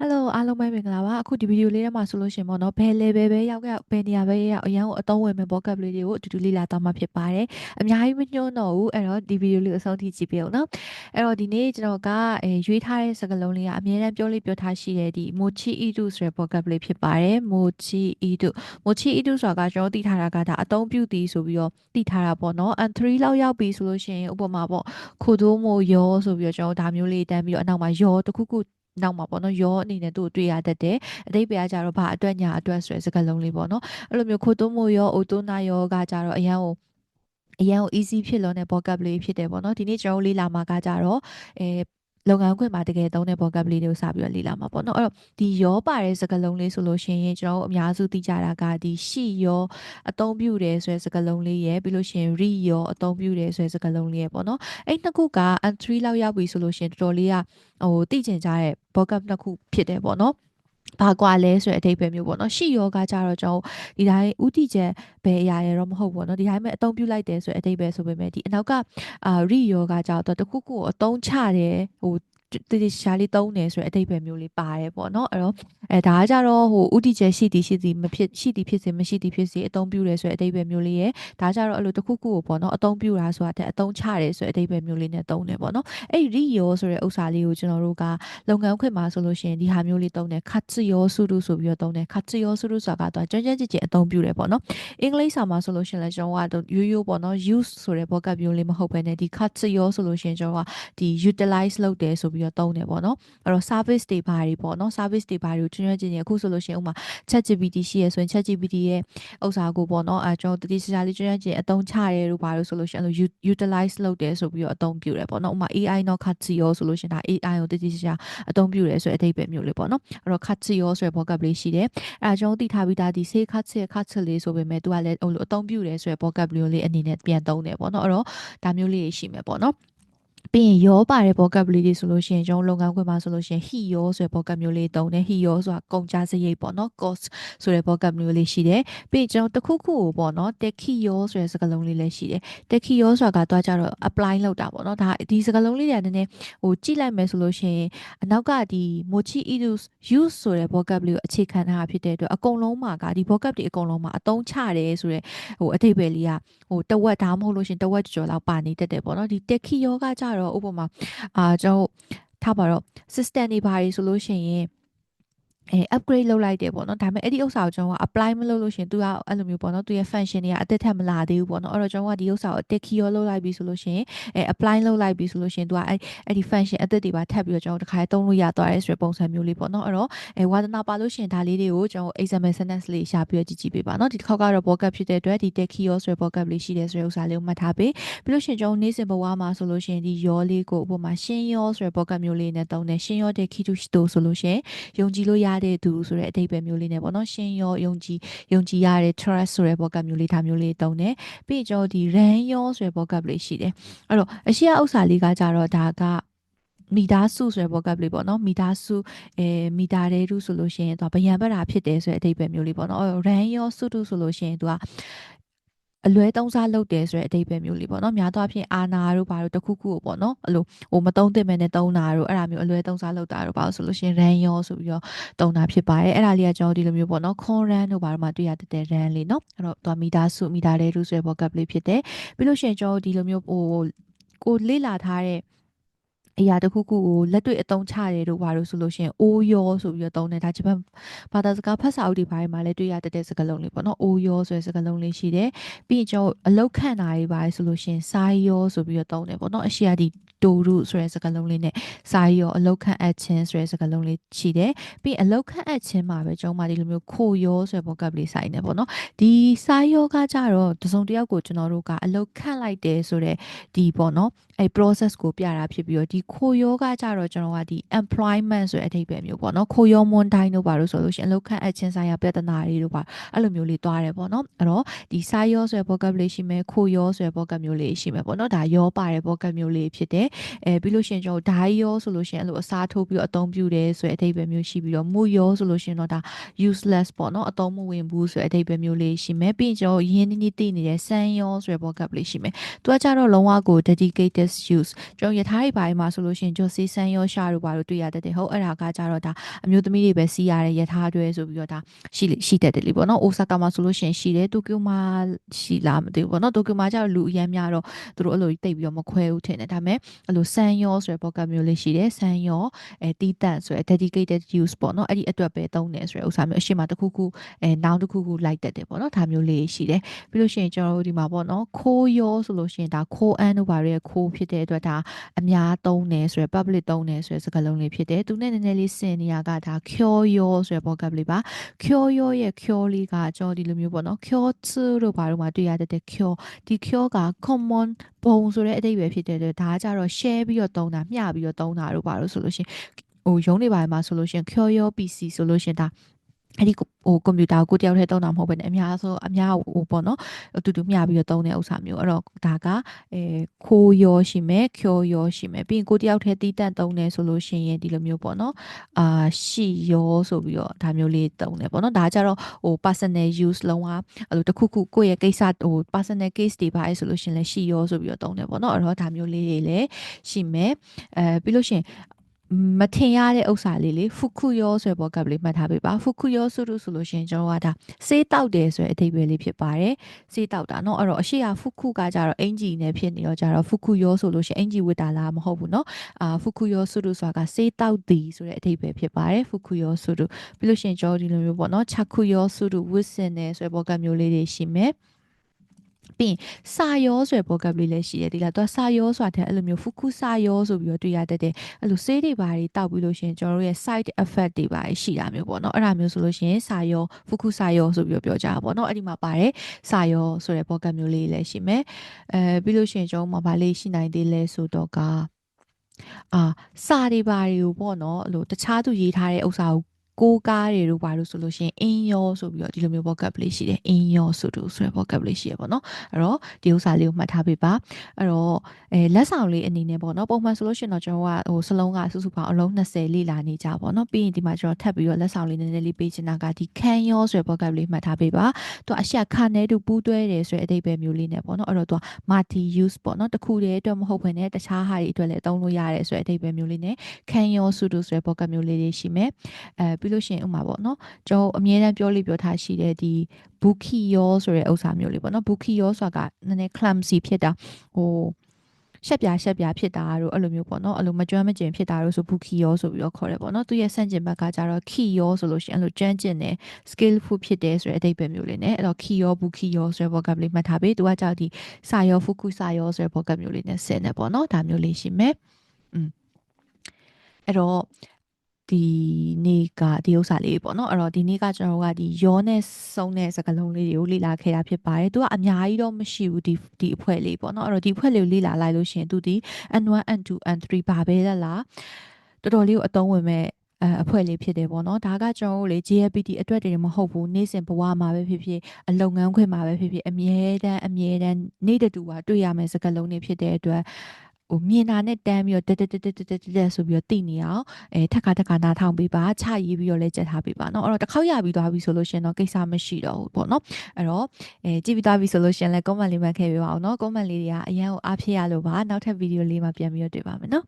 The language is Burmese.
Hello အားလုံးပဲမင်္ဂလာပါအခုဒီဗီဒီယိုလေးထဲမှာဆိုလို့ရှင်ပေါ့နော်ဘယ် level ပဲရောက်ရောက်ဘယ်နေရာပဲရောက်အရန်ကိုအသုံးဝင်မဲ့ vocab လေးတွေကိုအတူတူလေ့လာသွားမှာဖြစ်ပါတယ်အများကြီးမညှို့တော့ဘူးအဲ့တော့ဒီဗီဒီယိုလေးကိုအဆုံးထိကြည့်ပေးအောင်နော်အဲ့တော့ဒီနေ့ကျွန်တော်ကအဲရွေးထားတဲ့စကားလုံးလေးကအများအားပြောလေးပြောထားရှိတဲ့ဒီ mochi itu ဆိုတဲ့ vocab လေးဖြစ်ပါတယ် mochi itu mochi itu ဆိုတာကကျွန်တော်သိထားတာကဒါအသုံးပြုသည်ဆိုပြီးတော့သိထားတာပေါ့နော် and 3လောက်ရောက်ပြီဆိုလို့ရှိရင်ဥပမာပေါ့ခိုတိုးမိုရောဆိုပြီးတော့ကျွန်တော်ဒါမျိုးလေးတန်းပြီးတော့အနောက်မှာရောတခုခု နောက်မှာပေါ့နော်ရောအနေနဲ့သူ့ကိုတွေ့ရတတ်တယ်အတိတ်ပဲကကြတော့ဘာအတွက်ညာအတွက်ဆိုတဲ့စကားလုံးလေးပေါ့နော်အဲ့လိုမျိုးခိုတုံးမိုရောအိုတိုနာရောကကြတော့အရန်ကိုအရန်ကို easy ဖြစ်လို့ ਨੇ vocab လေးဖြစ်တယ်ပေါ့နော်ဒီနေ့ကျွန်တော်လေးလာမှာကကြတော့အဲ လုပ်ငန်းခွင်မှာတကယ်သုံးတဲ့ vocab လေးတွေကိုစပြီးတော့လေ့လာမှာပေါ့နော်အဲ့တော့ဒီရောပါတဲ့စကားလုံးလေးဆိုလို့ရှိရင်ကျွန်တော်တို့အများစုသိကြတာကဒီရှိရောအသုံးပြုတယ်ဆိုတဲ့စကားလုံးလေးရယ်ပြီးလို့ရှိရင် re ရောအသုံးပြုတယ်ဆိုတဲ့စကားလုံးလေးရယ်ပေါ့နော်အဲ့နှစ်ခုက and 3လောက်ရောက်ပြီဆိုလို့ရှိရင်တော်တော်လေးကဟိုသိကျင်ကြတဲ့ vocab နှစ်ခုဖြစ်တယ်ပေါ့နော် ဘာကွာလဲဆိုတဲ့အဓိပ္ပာယ်မျိုးပေါ့နော်ရှီယောဂကြတော့ကျွန်တော်ဒီတိုင်းဥတီချက်ဘယ်အရာရတော့မဟုတ်ဘူးနော်ဒီတိုင်းပဲအသုံးပြုလိုက်တယ်ဆိုတဲ့အဓိပ္ပာယ်ဆိုပေမဲ့ဒီအနောက်ကအာရိယောဂကြတော့တခုခုကိုအသုံးချတယ်ဟို တတိရှာလေးသုံးတယ်ဆိုတဲ့အဓိပ္ပာယ်မျိုးလေးပါတယ်ပေါ့နော်အဲ့တော့အဲဒါကကြတော့ဟိုဥတီချက်ရှိသည်ရှိသည်မဖြစ်ရှိသည်ဖြစ်စေမရှိသည်ဖြစ်စေအသုံးပြုတယ်ဆိုတဲ့အဓိပ္ပာယ်မျိုးလေးရဲ့ဒါကြတော့အဲ့လိုတခုခုကိုပေါ့နော်အသုံးပြုတာဆိုတာတဲ့အသုံးချတယ်ဆိုတဲ့အဓိပ္ပာယ်မျိုးလေးနဲ့သုံးတယ်ပေါ့နော်အဲ့ရိယောဆိုတဲ့ဥစ္စာလေးကိုကျွန်တော်တို့ကလုပ်ငန်းခွင်မှာဆိုလို့ရှိရင်ဒီဟာမျိုးလေးသုံးတယ်ခတ်ချယောစုတုဆိုပြီးတော့သုံးတယ်ခတ်ချယောစုတုဆိုတာကတော့ကျွမ်းကျွမ်းကျင်ကျင်အသုံးပြုတယ်ပေါ့နော်အင်္ဂလိပ်စာမှာဆိုလို့ရှိရင်လည်းကျွန်တော်ကရိုးရိုးပေါ့နော် use ဆိုတဲ့ vocab မျိုးလေးမဟုတ်ဘဲနဲ့ဒီခတ်ချယောဆိုလို့ရှိရင်ကျွန်တော်ကဒီ utilize လုပ်တယ်ဆိုပြီးတော့သုံးတယ်ပေါ့နော်အဲ့တော့ service တွေဘာတွေပေါ့နော် service တွေဘာတွေကိုကျွမ်းကျွမ်းကျင်ကျင်အခုဆိုလို့ရှိရင်ဥမာ ChatGPT ရှိရဆိုရင် ChatGPT ရဲ့ဥစ္စာကိုပေါ့နော်အဲကျွန်တော်တတိစစလေးကျွမ်းကျွမ်းကျင်အသုံးချရဲလို့ဘာလို့ဆိုလို့ရှိရင်အဲ့လို utilize လုပ်တယ်ဆိုပြီးတော့အသုံးပြုတယ်ပေါ့နော်ဥမာ AI တော့ခတ်ချယောဆိုလို့ရှိရင်ဒါ AI ကိုတတိစစအသုံးပြုတယ်ဆိုတဲ့အဓိပ္ပာယ်မျိုးလေးပေါ့နော်အဲ့တော့ cut ရောဆိုတဲ့ vocab လေးရှိတယ်အဲ့ဒါကျွန်တော်သိထားပြီးသားဒီ say cut ရဲ့ cut လေးဆိုပေမဲ့သူကလည်းဟိုလိုအသုံးပြုတယ်ဆိုတဲ့ vocab လေးအနေနဲ့ပြန်သုံးတယ်ပေါ့နော်အဲ့တော့ဒါမျိုးလေးရှိမယ်ပေါ့နော် ပြီးရင်ရောပါတဲ့ vocab လေးတွေဆိုလို့ရှိရင်ကျွန်တော်လုပ်ငန်းခွင်မှာဆိုလို့ရှိရင် he ရောဆိုတဲ့ vocab မျိုးလေးသုံးတယ် he ရောဆိုတာကုန်ကြစရိတ်ပေါ့နော် cost ဆိုတဲ့ vocab မျိုးလေးရှိတယ်ပြီးရင်ကျွန်တော်တခုခုကိုပေါ့နော် teki ရောဆိုတဲ့စကားလုံးလေးလည်းရှိတယ် teki ရောဆိုတာကတော့ကြတော့ apply လုပ်တာပေါ့နော်ဒါဒီစကားလုံးလေးတွေကနည်းနည်းဟိုကြည့်လိုက်မယ်ဆိုလို့ရှိရင်အနောက်ကဒီ mochi idus use ဆိုတဲ့ vocab လေးကိုအခြေခံထားတာဖြစ်တဲ့အတွက်အကုန်လုံးမှာကဒီ vocab တွေအကုန်လုံးမှာအသုံးချတယ်ဆိုတဲ့ဟိုအထိပ္ပယ်လေးကဟိုတဝက်ဒါမှမဟုတ်လို့ရှင်တဝက်ကျော်လောက်ပါနေတတ်တယ်ပေါ့နော်ဒီ teki ရောကကြတော့ဥပမာအာကျွန်တော်ထားပါတော့ system တွေဘာတွေဆိုလို့ရှိရင် အဲ upgrade လုပ်လိုက်တယ်ပေါ့နော်ဒါပေမဲ့အဲ့ဒီဥစ္စာကိုကျွန်တော်က apply မလုပ်လို့ရှင်သူကအဲ့လိုမျိုးပေါ့နော်သူရဲ့ function တွေကအသက်ထက်မလာသေးဘူးပေါ့နော်အဲ့တော့ကျွန်တော်ကဒီဥစ္စာကို tick key ရောလုပ်လိုက်ပြီဆိုလို့ရှင်အဲ apply လုပ်လိုက်ပြီဆိုလို့ရှင်သူကအဲ့အဲ့ဒီ function အသက်တွေပါထပ်ပြီးတော့ကျွန်တော်တခါသုံးလို့ရသွားတယ်ဆိုတဲ့ပုံစံမျိုးလေးပေါ့နော်အဲ့တော့အဲဝါသနာပါလို့ရှင်ဒါလေးတွေကိုကျွန်တော် example sentence လေးရှာပြီးတော့ကြည့်ကြည့်ပေးပါနော်ဒီတစ်ခေါက်ကတော့ vocab ဖြစ်တဲ့အတွက်ဒီ tick key ရောဆိုတဲ့ vocab လေးရှိတယ်ဆိုတဲ့ဥစ္စာလေးကိုမှတ်ထားပေးပြီးလို့ရှင်ကျွန်တော်နေ့စဉ်ဘဝမှာဆိုလို့ရှင်ဒီရောလေးကိုဥပမာရှင်းရောဆိုတဲ့ vocab မျိုးလေးနဲ့သုံးတယ်ရှင်းရောတဲ့ key to ဆိုလို့ရှင်ယုံကြည်လို့ရတဲ့သူဆိုတဲ့အဓိပ္ပာယ်မျိုးလေးနဲ့ပေါ့နော်ရှင်းရောယုံကြည်ယုံကြည်ရတဲ့ trust ဆိုတဲ့ vocab မျိုးလေးဒါမျိုးလေးတုံးတယ်ပြီးရင်ကျွန်တော်ဒီ ran ရောဆိုတဲ့ vocab လေးရှိတယ်အဲ့တော့အရှိအဥစ္စာလေးကကြတော့ဒါကမိသားစုဆိုတဲ့ vocab လေးပေါ့နော်မိသားစုအဲမိသားတဲ့သူဆိုလို့ရှိရင်သူကဗျံပတ်တာဖြစ်တယ်ဆိုတဲ့အဓိပ္ပာယ်မျိုးလေးပေါ့နော် ran ရောစုတုဆိုလို့ရှိရင်သူက အလွဲသုံးစားလုပ်တယ်ဆိုတဲ့အဓိပ္ပာယ်မျိုးလေးပေါ့နော်များသောအားဖြင့်အာနာတို့ဘာတို့တခုခုကိုပေါ့နော်အဲ့လိုဟိုမသုံးသင့်မဲ့နဲ့သုံးတာတို့အဲ့ဒါမျိုးအလွဲသုံးစားလုပ်တာတို့ဘာလို့ဆိုလို့ရှိရင် ran ရောဆိုပြီးတော့သုံးတာဖြစ်ပါတယ်အဲ့ဒါလေးကကျွန်တော်ဒီလိုမျိုးပေါ့နော် con ran တို့ဘာတို့မှတွေ့ရတဲ့တဲ့ ran လေးနော်အဲ့တော့သူကမိသားစုမိသားတဲ့သူဆိုတဲ့ vocab လေးဖြစ်တယ်ပြီးလို့ရှိရင်ကျွန်တော်ဒီလိုမျိုးဟိုကိုလေ့လာထားတဲ့ အရာတစ်ခုခုကိုလက်တွေ့အသုံးချတယ်တို့ဘာလို့ဆိုလို့ရှိရင်အိုးရောဆိုပြီးတော့သုံးတယ်ဒါဂျပန်ဘာသာစကားဖတ်စာအုပ်တွေဘာတွေမှာလည်းတွေ့ရတတ်တဲ့စကားလုံးလေးပေါ့နော်အိုးရောဆိုတဲ့စကားလုံးလေးရှိတယ်ပြီးရင်ကျွန်တော်အလောက်ခန့်တာတွေဘာလဲဆိုလို့ရှိရင်စားရောဆိုပြီးတော့သုံးတယ်ပေါ့နော်အရှိယာဒီ တိုရုဆိုတဲ့စကားလုံးလေးနဲ့စာရောအလောက်ခန့်အပ်ခြင်းဆိုတဲ့စကားလုံးလေးရှိတယ်ပြီးအလောက်ခန့်အပ်ခြင်းမှာပဲကျွန်တော်မှဒီလိုမျိုးခိုရောဆိုတဲ့ vocab လေးဆိုင်နေပေါ့နော်ဒီစာရောကကြတော့တစုံတစ်ယောက်ကိုကျွန်တော်တို့ကအလောက်ခန့်လိုက်တယ်ဆိုတဲ့ဒီပေါ့နော်အဲ process ကိုပြတာဖြစ်ပြီးတော့ဒီခိုရောကကြတော့ကျွန်တော်ကဒီ employment ဆိုတဲ့အဓိပ္ပာယ်မျိုးပေါ့နော်ခိုရောမွန်တိုင်းတို့ပါလို့ဆိုလို့ရှိရင်အလောက်ခန့်အပ်ခြင်းဆိုင်ရာပြဿနာတွေတို့ပါအဲ့လိုမျိုးလေးတွားတယ်ပေါ့နော်အဲ့တော့ဒီစာရောဆိုတဲ့ vocab လေးရှိမယ်ခိုရောဆိုတဲ့ vocab မျိုးလေးရှိမယ်ပေါ့နော်ဒါရောပါတဲ့ vocab မျိုးလေးဖြစ်တယ်အဲပြီးလို့ရှိရင်ကျွန်တော်ဓာတ်ရောဆိုလို့ရှိရင်အဲ့လိုအစားထိုးပြီးတော့အသုံးပြုတယ်ဆိုတဲ့အဓိပ္ပာယ်မျိုးရှိပြီးတော့မူရောဆိုလို့ရှိရင်တော့ဒါ useless ပေါ့နော်အသုံးမဝင်ဘူးဆိုတဲ့အဓိပ္ပာယ်မျိုးလေးရှိမယ်ပြီးရင်ကျွန်တော်ရင်းနှီးနှီးသိနေတဲ့စမ်းရောဆိုတဲ့ vocab လေးရှိမယ်သူကကြတော့လုံးဝကို dedicated use ကျွန်တော်ယထာတွေဘာတွေမှာဆိုလို့ရှိရင်ဂျိုစီစမ်းရောရှာတို့ဘာလို့တွေ့ရတတ်တယ်ဟုတ်အဲ့ဒါကကြတော့ဒါအမျိုးသမီးတွေပဲစီးရတဲ့ယထာတွေဆိုပြီးတော့ဒါရှိရှိတတ်တယ်လေပေါ့နော်အိုဆာကာမှာဆိုလို့ရှိရင်ရှိတယ်တိုကျိုမှာရှိလားမသိဘူးပေါ့နော်တိုကျိုမှာကျတော့လူအများများတော့သူတို့အဲ့လိုတိတ်ပြီးတော့မခွဲဘူးထင်တယ်ဒါပေမဲ့အဲ့လိုစမ်းရောဆိုတဲ့ vocab မျိုးလေးရှိတယ်စမ်းရောအဲတီးတန့်ဆိုတဲ့ dedicated use ပေါ့နော်အဲ့ဒီအတွက်ပဲသုံးတယ်ဆိုတဲ့ဥစ္စာမျိုးအရှိမတစ်ခုခုအဲ noun တစ်ခုခုလိုက်တတ်တယ်ပေါ့နော်ဒါမျိုးလေးရှိတယ်ပြီးလို့ရှိရင်ကျွန်တော်တို့ဒီမှာပေါ့နော်ခိုးရောဆိုလို့ရှိရင်ဒါခိုးအန်းတို့ဘာတွေခိုးဖြစ်တဲ့အတွက်ဒါအများသုံးတယ်ဆိုရယ် public သုံးတယ်ဆိုရယ်စကားလုံးလေးဖြစ်တယ်သူနဲ့နည်းနည်းလေးစင်နေရကဒါ cure ရောဆိုရယ် vocab လေးပါ cure ရောရဲ့ cure လေးကကျွန်တော်ဒီလိုမျိုးပေါ့နော် cure တို့ဘာတို့မှာတွေ့ရတဲ့ cure ဒီ cure က common ဘုံဆိုတဲ့အဓိပ္ပာယ်ဖြစ်တဲ့အတွက်ဒါကကြတော့ share ပြီးတော့သုံးတာမျှပြီးတော့သုံးတာတို့ဘာလို့ဆိုလို့ရှိရင်ဟိုရုံးနေပါမှာဆိုလို့ရှိရင် cure ရော PC ဆိုလို့ရှိရင်ဒါ အဲ့ဒီဟိုကွန်ပျူတာကိုတယောက်တည်းသုံးတာမဟုတ်ဘဲနဲ့အများဆိုအများဟိုပေါ့နော်အတူတူမျှပြီးတော့သုံးတဲ့ဥစ္စာမျိုးအဲ့တော့ဒါကအဲခိုးရောရှိမယ်ကျော်ရောရှိမယ်ပြီးရင်ကိုတယောက်တည်းတီးတန့်သုံးတယ်ဆိုလို့ရှိရင်ဒီလိုမျိုးပေါ့နော်အာရှိရောဆိုပြီးတော့ဒါမျိုးလေးသုံးတယ်ပေါ့နော်ဒါကြတော့ဟို personal use လုံးဝအဲ့လိုတခုခုကိုယ့်ရဲ့ကိစ္စဟို personal case တွေပါအဲ့ဆိုလို့ရှိရင်လည်းရှိရောဆိုပြီးတော့သုံးတယ်ပေါ့နော်အဲ့တော့ဒါမျိုးလေးတွေလည်းရှိမယ်အဲပြီးလို့ရှိရင် မထင်ရတဲ့ဥစ္စာလေးလေဖူခုယောဆိုတဲ့ဘောကပ်လေးမှတ်ထားပေးပါဖူခုယောဆိုလို့ဆိုလို့ရှင်ကျွန်တော်ကဒါစေးတောက်တယ်ဆိုတဲ့အဓိပ္ပာယ်လေးဖြစ်ပါတယ်စေးတောက်တာเนาะအဲ့တော့အရှိရဖူခုကကြတော့အင်ဂျီနဲ့ဖြစ်နေတော့ကြတော့ဖူခုယောဆိုလို့ရှင်အင်ဂျီဝတ်တာလားမဟုတ်ဘူးเนาะအာဖူခုယောဆိုလို့ဆိုတာကစေးတောက်သည်ဆိုတဲ့အဓိပ္ပာယ်ဖြစ်ပါတယ်ဖူခုယောဆိုလို့ပြီးလို့ရှင်ကျွန်တော်ဒီလိုမျိုးပေါ့เนาะချက်ခုယောဆိုလို့ဝစ်စင်တယ်ဆိုတဲ့ဘောကပ်မျိုးလေးတွေရှိမယ် ပြီးရင်စာရောဆိုတဲ့ vocab လေးလည်းရှိတယ်ဒီလားသူကစာရောဆိုတာတဲ့အဲ့လိုမျိုးဖူခုစာရောဆိုပြီးတော့တွေ့ရတတ်တယ်အဲ့လိုဆေးတွေဘာတွေတောက်ပြီးလို့ရှိရင်ကျွန်တော်တို့ရဲ့ side effect တွေဘာတွေရှိတာမျိုးပေါ့နော်အဲ့ဒါမျိုးဆိုလို့ရှိရင်စာရောဖူခုစာရောဆိုပြီးတော့ပြောကြတာပေါ့နော်အဲ့ဒီမှာပါတယ်စာရောဆိုတဲ့ vocab မျိုးလေးလည်းရှိမယ်အဲပြီးလို့ရှိရင်ကျွန်တော်မှာဗာလေးရှိနိုင်သေးလဲဆိုတော့ကအာစာတွေဘာတွေကိုပေါ့နော်အဲ့လိုတခြားသူရေးထားတဲ့ဥစ္စာကို ကိုကားတွေတို့ဘာလို့ဆိုလို့ရှိရင်အင်းရောဆိုပြီးတော့ဒီလိုမျိုး vocab လေးရှိတယ်အင်းရောဆိုတူဆိုတဲ့ vocab လေးရှိရပေါ့နော်အဲ့တော့ဒီဥစ္စာလေးကိုမှတ်ထားပေးပါအဲ့တော့အဲလက်ဆောင်လေးအနေနဲ့ပေါ့နော်ပုံမှန်ဆိုလို့ရှိရင်တော့ကျွန်တော်ကဟိုစလုံးကစုစုပေါင်းအလုံး20လေ့လာနေကြပေါ့နော်ပြီးရင်ဒီမှာကျွန်တော်ထပ်ပြီးတော့လက်ဆောင်လေးနည်းနည်းလေးပေးချင်တာကဒီခံရောဆိုတဲ့ vocab လေးမှတ်ထားပေးပါသူအရှက်ခနဲ့တူပူးတွဲတယ်ဆိုတဲ့အဓိပ္ပာယ်မျိုးလေးနဲ့ပေါ့နော်အဲ့တော့သူက multi use ပေါ့နော်တခုတည်းအတွက်မဟုတ်ဘဲနဲ့တခြားဟာတွေအတွက်လည်းသုံးလို့ရတယ်ဆိုတဲ့အဓိပ္ပာယ်မျိုးလေးနဲ့ခံရောစုတူဆိုတဲ့ vocab မျိုးလေးတွေရှိမယ်အဲပြီးလို့ရှိရင်ဥမာပေါ့နော်ကျွန်တော်အမြဲတမ်းပြောလို့ပြောထားရှိတဲ့ဒီဘူခီယောဆိုတဲ့ဥစ္စာမျိုးလေးပေါ့နော်ဘူခီယောဆိုတာကနည်းနည်း clumsy ဖြစ်တာဟိုရှက်ပြားရှက်ပြားဖြစ်တာတို့အဲ့လိုမျိုးပေါ့နော်အဲ့လိုမကျွမ်းမကျင်ဖြစ်တာတို့ဆိုဘူခီယောဆိုပြီးတော့ခေါ်တယ်ပေါ့နော်သူရဲ့ဆန့်ကျင်ဘက်ကကြတော့ခီယောဆိုလို့ရှိရင်အဲ့လိုကျွမ်းကျင်တယ် skillful ဖြစ်တယ်ဆိုတဲ့အဓိပ္ပာယ်မျိုးလေးနဲ့အဲ့တော့ခီယောဘူခီယောဆိုတဲ့ vocab လေးမှတ်ထားပေးသူကကြောက်ဒီစာယောဖူခုစာယောဆိုတဲ့ vocab မျိုးလေးနဲ့ဆင်တယ်ပေါ့နော်ဒါမျိုးလေးရှိမယ်อืมအဲ့တော့ ဒီနေ့ကဒီဥစ္စာလေးပေါ့နော်အဲ့တော့ဒီနေ့ကကျွန်တော်တို့ကဒီရောနဲ့စုံတဲ့စကားလုံးလေးတွေကိုလေ့လာခဲ့တာဖြစ်ပါတယ်သူကအများကြီးတော့မရှိဘူးဒီဒီအဖွဲလေးပေါ့နော်အဲ့တော့ဒီအဖွဲလေးကိုလေ့လာလိုက်လို့ရှိရင်သူဒီ N1 N2 N3 ပါပဲလားလားတော်တော်လေးကိုအသုံးဝင်မဲ့အဲအဖွဲ့လေးဖြစ်တယ်ပေါ့နော်ဒါကကျွန်တော်တို့လေ JLPT အတွက်တည်းမဟုတ်ဘူးနေ့စဉ်ဘဝမှာပဲဖြစ်ဖြစ်အလုပ်ငန်းခွင်မှာပဲဖြစ်ဖြစ်အမြဲတမ်းအမြဲတမ်းနေ့တူပါတွေ့ရမယ့်စကားလုံးတွေဖြစ်တဲ့အတွက် ဟိုမြင်တာနဲ့တန်းပြီးတော့တက်တက်တက်တက်တက်တက်ဆိုပြီးတော့တိနေအောင်အဲထက်ခါထက်ခါနားထောင်ပေးပါချရေးပြီးတော့လည်းကြက်ထားပေးပါเนาะအဲ့တော့တစ်ခေါက်ရပြီးသွားပြီဆိုလို့ရှင်တော့ကိစ္စမရှိတော့ဘူးပေါ့เนาะအဲ့တော့အဲကြည့်ပြီးသွားပြီဆိုလို့ရှင်လည်း comment လေးမှတ်ခဲ့ပေးပါအောင်เนาะ comment လေးတွေကအရန်ကိုအားဖြစ်ရလို့ပါနောက်ထပ်ဗီဒီယိုလေးမှာပြန်ပြီးတော့တွေ့ပါမယ်เนาะ